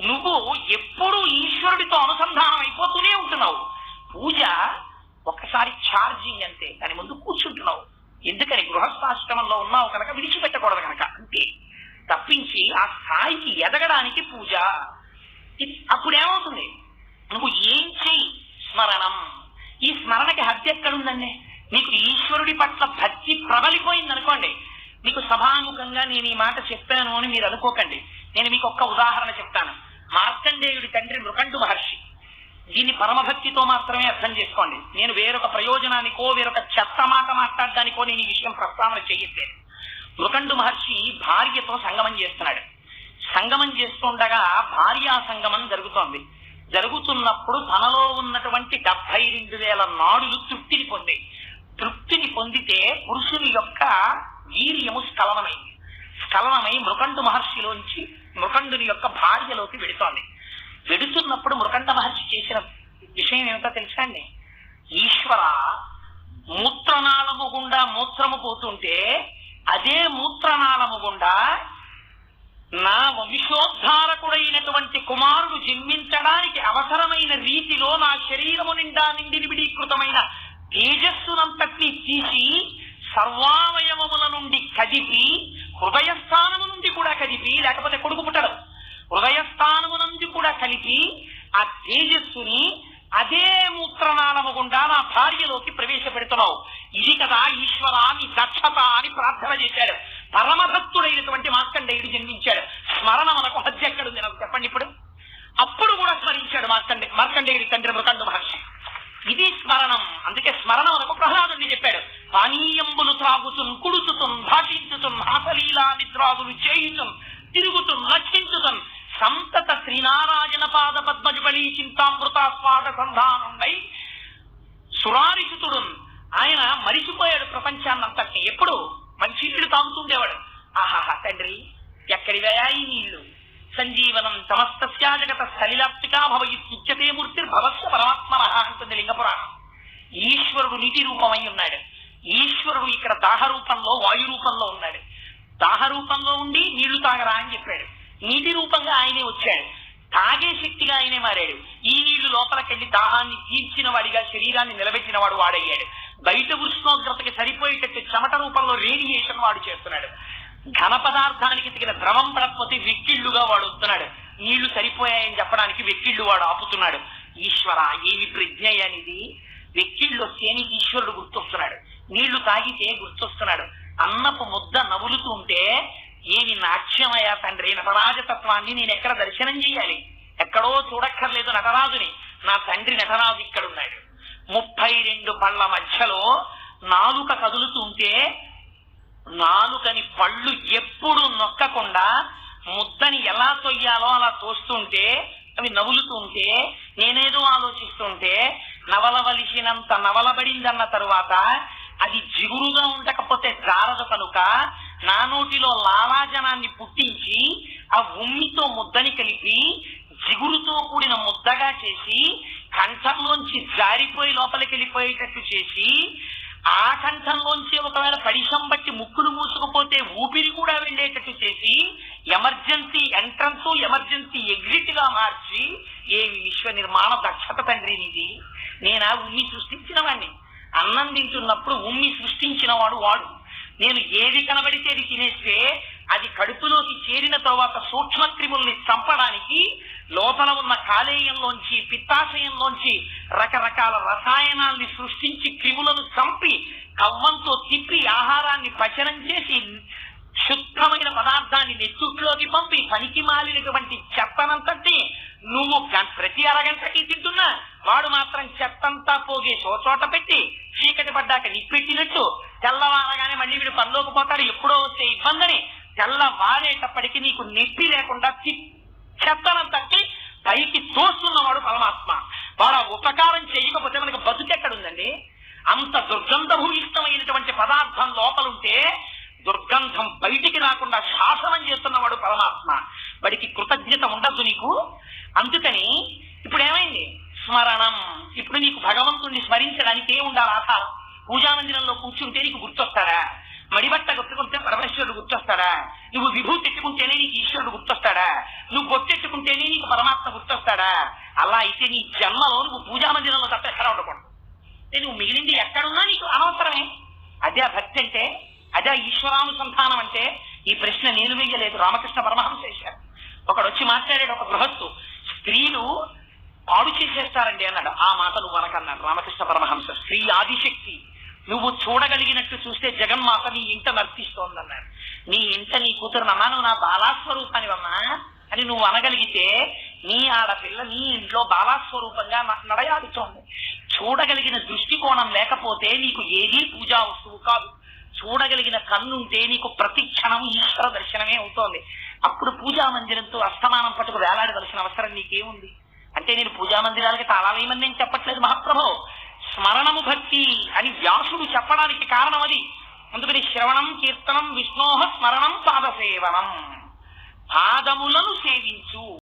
నువ్వు ఎప్పుడూ ఈశ్వరుడితో అనుసంధానం అయిపోతూనే ఉంటున్నావు. పూజ ఒక్కసారి ఛార్జింగ్ అంతే దాని ముందు కూర్చుంటున్నావు. ఎందుకని గృహస్థాశ్రమంలో ఉన్నావు కనుక విడిచిపెట్టకూడదు కనుక అంతే. తప్పించి ఆ స్థాయికి ఎదగడానికి పూజ. అప్పుడేమవుతుంది? నువ్వు ఏం చెయ్యి? స్మరణం. ఈ స్మరణకి హత్య ఎక్కడుందండి? నీకు ఈశ్వరుడి పట్ల భక్తి ప్రబలిపోయింది అనుకోండి మీకు సభాముఖంగా నేను ఈ మాట చెప్పాను అని మీరు అనుకోకండి. నేను మీకు ఒక్క ఉదాహరణ చెప్తాను. మార్కండేయుడి తండ్రి మృకండు మహర్షి. దీన్ని పరమభక్తితో మాత్రమే అర్థం చేసుకోండి. నేను వేరొక ప్రయోజనానికో వేరొక చెత్త మాట మాట్లాడడానికో నేను ఈ విషయం ప్రస్తావన చేయట్లేదు. మృకండు మహర్షి భార్యతో సంగమం చేస్తున్నాడు. సంగమం చేస్తుండగా భార్యా సంగమం జరుగుతోంది. జరుగుతున్నప్పుడు తనలో ఉన్నటువంటి డెబ్బై రెండు వేల నాడులు తృప్తిని పొంది తృప్తిని పొందితే పురుషుని యొక్క వీర్యము స్ఖలనమైంది. స్ఖలనమై మృకండు మహర్షిలోంచి మృఖండుని యొక్క భార్యలోకి వెడుతోంది వెడుతున్నప్పుడు మృఖండ మహర్షి చేసిన విషయం ఏమిటో తెలుసా అండి? ఈశ్వర మూత్రనాళము గుండా మూత్రము పోతుంటే అదే మూత్రనాళము గుండా నా వంశోద్ధారకుడైనటువంటి కుమారుడు జన్మించడానికి అవసరమైన రీతిలో నా శరీరము నిండా నిండి నిబిడీకృతమైన తేజస్సునంతటినీ తీసి సర్వావయవముల నుండి కదిపి హృదయస్థానము నుండి కూడా కదిపి లేకపోతే కొడుకు పుట్టడు. హృదయస్థానము నుండి కూడా కలిపి ఆ తేజస్సుని అదే మూత్రనాళము గుండా నా భార్యలోకి ప్రవేశపెడుతున్నావు. ఇది కదా ఈశ్వర నీ దక్షత అని ప్రార్థన చేశాడు. పరమభక్తుడైనటువంటి మార్కండేయుడు జన్మించాడు. స్మరణ మనకు హద్దు ఎక్కడుంది నాకు చెప్పండి ఇప్పుడు? అప్పుడు కూడా స్మరించాడు మార్కండే మార్కండేయుడి తండ్రి మృకండు మహర్షి. ఇది స్మరణం. అందుకే స్మరణ మనకు ప్రహ్లాదుడిని చెప్పాడు. పానీయంబులు త్రాగుతున్ కుడుచుతున్ భాషించుతున్ హాసలీలా నిద్రాదులు చేయుచున్ తిరుగుతున్ లక్షించుతున్ సంతత శ్రీనారాయణ పాద పద్మజుబలి చింతామృతాస్వాద సంధానుండై సురారిసుతుడు ఆయన మరిచిపోయాడు ప్రపంచాన్నంతటిని. ఎప్పుడు? మంచి నీళ్ళు తాగుతుండేవాడు. ఆహాహా తండ్రి ఎక్కడివయా ఈ నీళ్ళు? సంజీవనం సమస్తస్యా జగత సలిలాప్తికా భవయిత్యుచ్యతే మూర్తి భవస్వ పరమాత్మన అంటుంది లింగపురాణం. ఈశ్వరుడు నీటి రూపమై ఉన్నాడు. ఈశ్వరుడు ఇక్కడ దాహ రూపంలో వాయు రూపంలో ఉన్నాడు. దాహ రూపంలో ఉండి నీళ్ళు తాగరా అని చెప్పాడు. నీటి రూపంగా ఆయనే వచ్చాడు. తాగే శక్తిగా ఆయనే మారాడు. ఈ నీళ్ళు లోపలికెళ్ళి దాహాన్ని తీర్చిన వాడిగా శరీరాన్ని నిలబెట్టిన వాడు వాడయ్యాడు. బయట ఉష్ణోగ్రతకి సరిపోయేటట్టు చెమట రూపంలో రేడియేషన్ వాడు చేస్తున్నాడు. ఘన పదార్థానికి తగిన ద్రవం పడకపోతే వెక్కిళ్ళుగా వాడు వస్తున్నాడు. నీళ్ళు సరిపోయాయని చెప్పడానికి వెక్కిళ్ళు వాడు ఆపుతున్నాడు. ఈశ్వర ఏమి ప్రజ్ఞ అనేది? వెక్కిళ్ళు వస్తే ఈశ్వరుడు గుర్తొస్తున్నాడు. నీళ్ళు తాగితే గుర్తొస్తున్నాడు. అన్నపు ముద్ద నవ్వులుతూ ఉంటే ఏమి నాట్యమయ్యా తండ్రి నటరాజతత్వాన్ని నేను ఎక్కడ దర్శనం చేయాలి ఎక్కడో చూడక్కర్లేదు నటరాజుని. నా తండ్రి నటరాజు ఇక్కడున్నాడు. ముప్పై రెండు పళ్ళ మధ్యలో నాలుక కదులుతుంటే నాలుకని పళ్ళు ఎప్పుడు నొక్కకుండా ముద్దని ఎలా తొయ్యాలో అలా తోస్తుంటే అవి నవ్వులుతుంటే నేనేదో ఆలోచిస్తుంటే నవలవలిసినంత నవలబడిందన్న తరువాత అది జిగురుగా ఉండకపోతే జారదు కనుక నా నోటిలో లాలాజనాన్ని పుట్టించి ఆ ఉమ్మితో ముద్దని కలిపి జిగురుతో కూడిన ముద్దగా చేసి కంఠంలోంచి జారిపోయి లోపలికి వెళ్ళిపోయేటట్టు చేసి ఆ కంఠంలోంచి ఒకవేళ పరిశం బట్టి ముక్కును మూసుకుపోతే ఊపిరి కూడా వెళ్ళేటట్టు చేసి ఎమర్జెన్సీ ఎంట్రన్స్ ఎమర్జెన్సీ ఎగ్జిట్గా మార్చి ఏమి విశ్వ నిర్మాణ దక్షత తండ్రి నీది నేనా ఉమ్మి సృష్టించిన వాడిని అన్నం తింటున్నప్పుడు ఉమ్మి సృష్టించిన వాడు వాడు. నేను ఏది కనబడితే అది తినేస్తే అది కడుపులోకి చేరిన తర్వాత సూక్ష్మ క్రిముల్ని చంపడానికి లోపల ఉన్న కాలేయంలోంచి పిత్తాశయంలోంచి రకరకాల రసాయనాల్ని సృష్టించి క్రిములను చంపి కవ్వంతో తిప్పి ఆహారాన్ని పచనం చేసి శుద్ధమైన పదార్థాన్ని నెత్తుట్లోకి పంపి పనికి మాలినటువంటి చెత్తనంతటి నువ్వు ప్రతి అరగంటకి తింటున్నా. వాడు మాత్రం చెత్తంతా పోగి ఓ చోట పెట్టి చీకటి పడ్డాక నిప్పెట్టినట్టు తెల్లవారగానే మళ్ళీ వీడు పనిలోకి పోతాడు ఎప్పుడో వచ్చే ఇబ్బందిని తెల్లవారేటప్పటికి నీకు నొప్పి లేకుండా చెత్తనం తట్టి పైకి తోస్తున్నవాడు పరమాత్మ. వాడు ఉపకారం చేయకపోతే మనకి బతుకెక్కడుందండి అంత దుర్గంధభూయిష్టమైనటువంటి పదార్థం లోపలుంటే దుర్గంధం బయటికి రాకుండా శాసనం చేస్తున్నవాడు పరమాత్మ. వాడికి కృతజ్ఞత ఉండద్దు నీకు. అందుకని ఇప్పుడు ఏమైంది? స్మరణం. ఇప్పుడు నీకు భగవంతుణ్ణి స్మరించడానికి ఉండాలి ఆధారం పూజా మందిరంలో కూర్చుంటే నీకు గుర్తొస్తాడా మడిబట్ట గుర్తుకుంటే పరమేశ్వరుడు గుర్తొస్తాడా? నువ్వు విభూతి ఎట్టుకుంటేనే నీకు ఈశ్వరుడు గుర్తొస్తాడా? నువ్వు బొట్టెట్టుకుంటేనే నీకు పరమాత్మ గుర్తొస్తాడా? అలా అయితే నీ జన్మలో నువ్వు పూజా మందిరంలో తప్ప ఎక్కడ ఉండకూడదు. నువ్వు మిగిలింది ఎక్కడున్నా నీకు అనవసరమే. అదే భక్తి అంటే అదే ఈశ్వరానుసంధానం అంటే ఈ ప్రశ్న నేను వేయలేదు. రామకృష్ణ పరమహంస చేశారు ఒకడు వచ్చి మాట్లాడాడు ఒక గృహస్థు. స్త్రీలు పాడు చేసేస్తారండి అన్నాడు. ఆ మాట నువ్వు అనకన్నాడు. రామకృష్ణ పరమహంస స్త్రీ ఆదిశక్తి నువ్వు చూడగలిగినట్టు చూస్తే జగన్మాత నీ ఇంట నర్తిస్తోందన్నాడు. నీ ఇంట నీ కూతురునమ్మా నువ్వు నా బాలాస్వరూపానివమ్మా అని నువ్వు అనగలిగితే నీ ఆడపిల్ల నీ ఇంట్లో బాలాస్వరూపంగా నడయాడుతోంది. చూడగలిగిన దృష్టికోణం లేకపోతే నీకు ఏదీ పూజా వస్తువు కాదు. చూడగలిగిన కన్నుంటే నీకు ప్రతి క్షణం ఈశ్వర దర్శనమే అవుతోంది. అప్పుడు పూజా మందిరంతో అస్తమానం పట్టుకు వేలాడవలసిన అవసరం నీకేముంది? అంటే నేను పూజా మందిరాలకి తాళాలేయమని నేను చెప్పట్లేదు మహాప్రభు. స్మరణము భక్తి అని వ్యాసుడు చెప్పడానికి కారణం అది. అందుకని శ్రవణం కీర్తనం విష్ణోహ స్మరణం పాదసేవనం. పాదములను సేవించు.